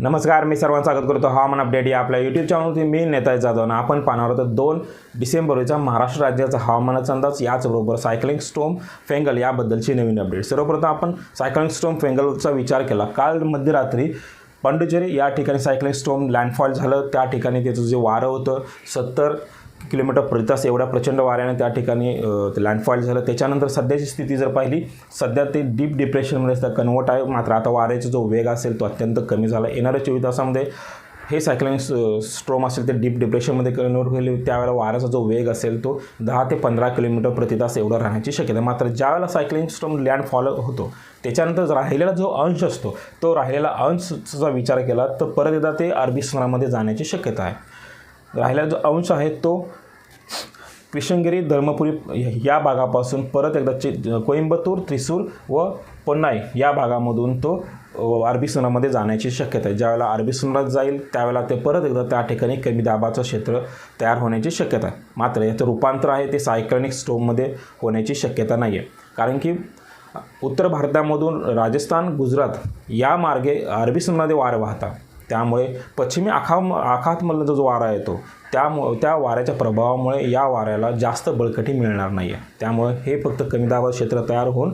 नमस्कार मी सर्वांचं स्वागत करतो. हवामान अपडेट या आपल्या यूट्यूब चॅनलवरती मी नेताजी जाधव आणि आपण पाहणार आहोत दोन डिसेंबरचा महाराष्ट्र राज्याचा हवामानाचा अंदाज याचबरोबर सायकलिंग स्टोम फेंगल याबद्दलची नवीन अपडेट सर्वप्रथम आपण सायकलिंग स्टोम फेंगलचा विचार केला. काल मध्यरात्री पंडुचेरी या ठिकाणी सायकलिंग स्टोम लँडफॉल झालं. त्या ठिकाणी त्याचं जे वारं होतं सत्तर किलोमीटर प्रति तास एवढ्या प्रचंड वाऱ्याने त्या ठिकाणी लँडफॉल झालं. त्याच्यानंतर सध्याची स्थिती जर पाहिली सध्या ते डीप डिप्रेशनमध्ये असतं कन्वर्ट आहे. मात्र आता वाऱ्याचा जो वेग असेल तो अत्यंत कमी झाला. येणाऱ्या चोवीस तासामध्ये हे सायक्लोनिक स्ट्रोम असेल ते डीप डिप्रेशनमध्ये कन्वर्ट होईल. त्यावेळेला वाऱ्याचा जो वेग असेल तो दहा ते पंधरा किलोमीटर प्रति तास एवढा राहण्याची शक्यता मात्र ज्यावेळेला सायक्लिंग स्ट्रोम लँड फॉलो होतो त्याच्यानंतर राहिलेला जो अंश असतो तो राहिलेला अंशचा विचार केला तर परत एकदा ते अरबी समुद्रामध्ये जाण्याची शक्यता आहे. राहिला जो अंश आहे तो कृष्णगिरी धर्मपुरी या भागापासून परत एकदा चे कोइंबतूर त्रिसूर व पोन्नाई या भागामधून तो अरबी समुद्रामध्ये जाण्याची शक्यता आहे. ज्यावेळेला अरबी समुद्रात जाईल त्यावेळेला ते परत एकदा त्या ठिकाणी कमी दाबाचं क्षेत्र तयार होण्याची शक्यता आहे. मात्र याचं रूपांतर आहे ते सायक्लॉनिक स्टोममध्ये होण्याची शक्यता नाही आहे कारण की उत्तर भारतामधून राजस्थान गुजरात या मार्गे अरबी समुद्रामध्ये वार वाहतात त्यामुळे पश्चिमी आखा आखातमधला जो वारा येतो त्यामु त्या वाऱ्याच्या प्रभावामुळे या वाऱ्याला जास्त बळकटी मिळणार नाही आहे त्यामुळे हे फक्त कमी दाबात क्षेत्र तयार होऊन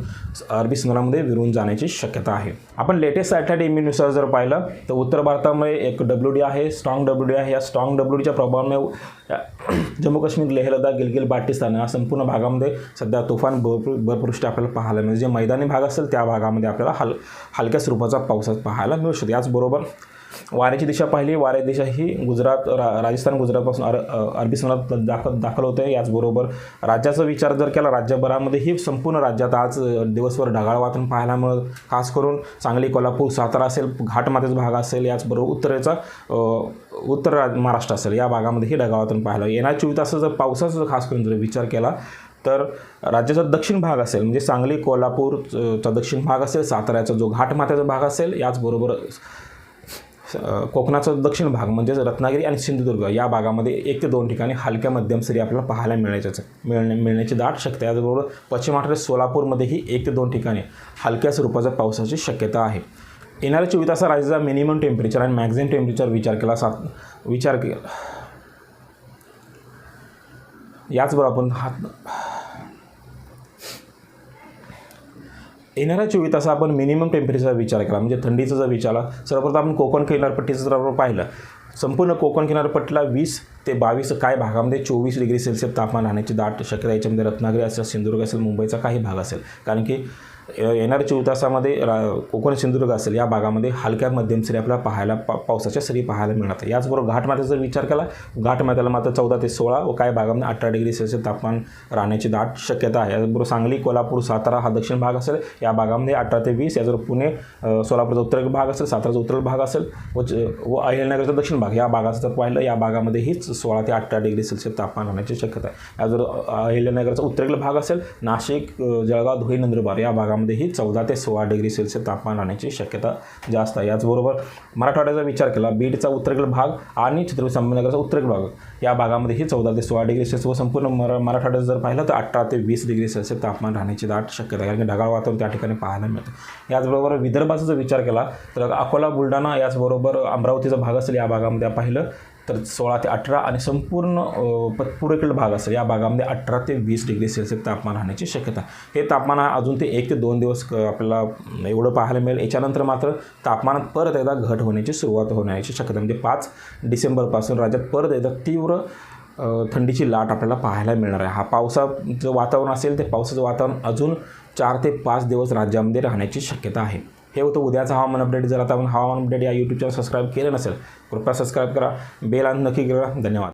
अरबी समुद्रामध्ये विरून जाण्याची शक्यता आहे. आपण लेटेस्ट सॅटेलाईट इम्युनुसार जर पाहिलं तर उत्तर भारतामध्ये एक डब्ल्यू डी आहे स्ट्रॉंग डब्ल्यू डी आहे. या स्ट्रॉंग डब्ल्यू डीच्या प्रभावामुळे जम्मू काश्मीर लेह लडाख गिलगिल बाल्टिस्तान या संपूर्ण भागामध्ये सध्या तुफान भरपूर भरपूरष्टी आपल्याला पाहायला मिळेल. जे मैदानी भाग असेल त्या भागामध्ये आपल्याला हल हलक्या स्वरूपाचा पावसात पाहायला मिळू शकतो. याचबरोबर वाऱ्याची दिशा पाहिली वाऱ्याची दिशा ही गुजरात रा राजस्थान गुजरातपासून अर अरबी समुद्रात दाखल दाखल होते. याचबरोबर राज्याचा विचार जर केला राज्यभरामध्ये ही संपूर्ण राज्यात आज दिवसभर ढगाळ वातावरण पाहायला मिळत खास करून सांगली कोल्हापूर सातारा असेल घाटमाथ्याचा भाग असेल याचबरोबर उत्तरेचा उत्तर महाराष्ट्र असेल या भागामध्ये ही ढगाळ वातावरण पाहायला येणार चोवीस तास जर पावसाचा जर खास करून जर विचार केला तर राज्याचा दक्षिण भाग असेल म्हणजे सांगली कोल्हापूरचा दक्षिण भाग असेल साताऱ्याचा जो घाटमाथ्याचा भाग असेल याचबरोबर कोकणाचा दक्षिण भाग म्हणजेच रत्नागिरी आणि सिंधुदुर्ग या भागामध्ये एक ते दोन ठिकाणी हलक्या मध्यम सरी आपल्याला पाहायला मिळायचं मिळणे मिळण्याची दाट शक्यता याचबरोबर पश्चिम महाराष्ट्र सोलापूरमध्येही एक ते दोन ठिकाणी हलक्या स्वरूपाच्या पावसाची शक्यता आहे. येणाऱ्या चोवीस तासा राज्याचा मिनिमम टेम्परेचर आणि मॅक्झिमम टेम्परेचर विचार केला सात विचार केला याचबरोबर आपण हात येणाऱ्या चोवीस तास आपण मिनिमम टेम्परेचरचा विचार केला. म्हणजे थंडीचा जर विचारला सर्वप्रथम आपण कोकण किनारपट्टीचं जर आपण पाहिलं संपूर्ण कोकण किनारपट्टीला वीस ते बावीस काय भागामध्ये म्हणजे चोवीस डिग्री सेल्सिअस तापमान राहण्याची दाट शक्यता याच्यामध्ये रत्नागिरी असेल सिंधुदुर्ग असेल मुंबईचा काही भाग असेल. कारण की येणाऱ्या चोवीस तासामध्ये रा कोकण सिंधुदुर्ग असेल या भागामध्ये हलक्या मध्यम सरी आपल्याला पाहायला पा पावसाच्या सरी पाहायला आहे याचबरोबर घाटमाथ्याचा जर विचार केला घाटमाथ्याला मात्र चौदा ते सोळा व काही भागामध्ये अठरा डिग्री सेल्सिअस तापमान राहण्याची दाट शक्यता आहे. याचबरोबर सांगली कोल्हापूर सातारा हा दक्षिण भाग असेल या भागामध्ये अठरा ते वीस याचबरोबर पुणे सोलापूरचा उत्तर भाग असेल साताराचा उत्तर भाग असेल व च- व अहिल्यानगरचा दक्षिण भाग. या भागाचं जर पाहिलं या भागामध्ये हीच सोळा ते अठरा डिग्री सेल्सिअस तापमान राहण्याची शक्यता आहे. याचबरोबर अहिल्यानगरचा उत्तरेकडील भाग असेल नाशिक जळगाव धुळे नंदुरबार या भागात ही चौदा ते सोळा डिग्री सेल्सिअस तापमान राहण्याची शक्यता जास्त आहे. याचबरोबर मराठवाड्याचा विचार केला बीडचा उत्तरेकडील भाग आणि छत्रपती संभाजीनगरचा उत्तरेकडील भाग. या भागामध्येही चौदा ते सोळा डिग्री सेल्सिअस व संपूर्ण मरा मराठवाड्यात जर पाहिलं तर अठरा ते वीस डिग्री सेल्सिअस तापमान राहण्याची दाट शक्यता आहे. कारण की ढगाळ वातावरण त्या ठिकाणी पाहायला मिळतं. याचबरोबर विदर्भाचा जर विचार केला तर अकोला बुलढाणा याचबरोबर अमरावतीचा भाग असेल या भागामध्ये पाहिलं तर सोळा ते अठरा आणि संपूर्ण अ, पूर्वेकडील भाग असेल या भागामध्ये अठरा ते वीस डिग्री सेल्सिअस तापमान राहण्याची शक्यता. हे तापमान अजून ते एक ते दोन दिवस क- आपल्याला एवढं पाहायला मिळेल. याच्यानंतर मात्र तापमानात परत एकदा घट होण्याची सुरुवात होण्याची शक्यता. म्हणजे पाच डिसेंबरपासून राज्यात परत एकदा तीव्र थंडीची लाट आपल्याला पाहायला मिळणार आहे. हा पावसाचं वातावरण असेल ते पावसाचं वातावरण अजून चार ते पाच दिवस राज्यामध्ये राहण्याची शक्यता आहे. हे होतं उद्याचं हवामान अपडेट जर आता आपण हवामान अपडेट या यूट्यूब चॅनल सबस्क्राईब केलं नसेल कृपया सबस्क्राईब करा. बेल आणि नक्की करा. धन्यवाद.